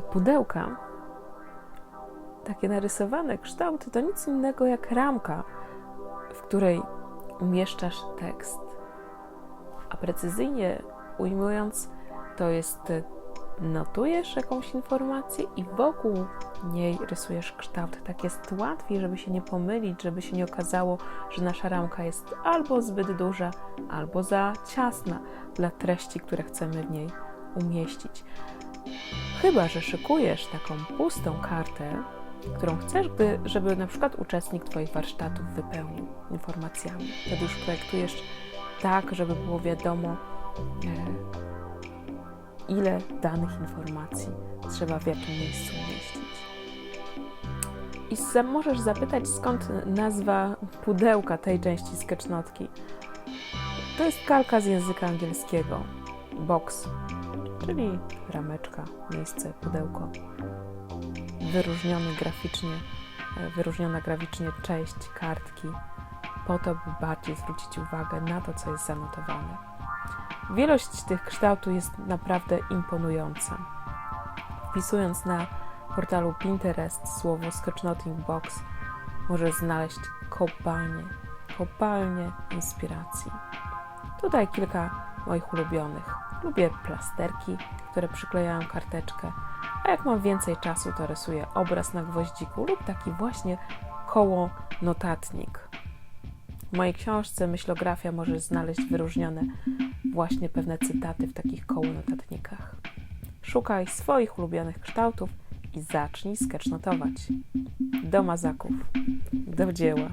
Pudełka, takie narysowane kształty, to nic innego jak ramka, w której umieszczasz tekst. A precyzyjnie ujmując, to jest e, notujesz jakąś informację i wokół niej rysujesz kształt. Tak jest łatwiej, żeby się nie pomylić, żeby się nie okazało, że nasza ramka jest albo zbyt duża, albo za ciasna dla treści, które chcemy w niej umieścić. Chyba, że szykujesz taką pustą kartę, którą chcesz, by, żeby na przykład uczestnik Twoich warsztatów wypełnił informacjami. Wtedy już projektujesz tak, żeby było wiadomo, e, ile danych informacji trzeba w jakim miejscu umieścić. I sam możesz zapytać, skąd nazwa pudełka tej części sketchnotki. To jest kalka z języka angielskiego. Box, czyli rameczka, miejsce, pudełko. Wyróżniony graficznie, e, wyróżniona graficznie część kartki, po to, by bardziej zwrócić uwagę na to, co jest zanotowane. Wielość tych kształtów jest naprawdę imponująca. Wpisując na portalu Pinterest słowo sketchnoting box, możesz znaleźć kopalnię, kopalnię inspiracji. Tutaj kilka moich ulubionych. Lubię plasterki, które przyklejają karteczkę, a jak mam więcej czasu, to rysuję obraz na gwoździku lub taki właśnie koło notatnik. W mojej książce Myślografia możesz znaleźć wyróżnione właśnie pewne cytaty w takich kołonotatnikach. Szukaj swoich ulubionych kształtów i zacznij sketchnotować. Do mazaków. Do dzieła.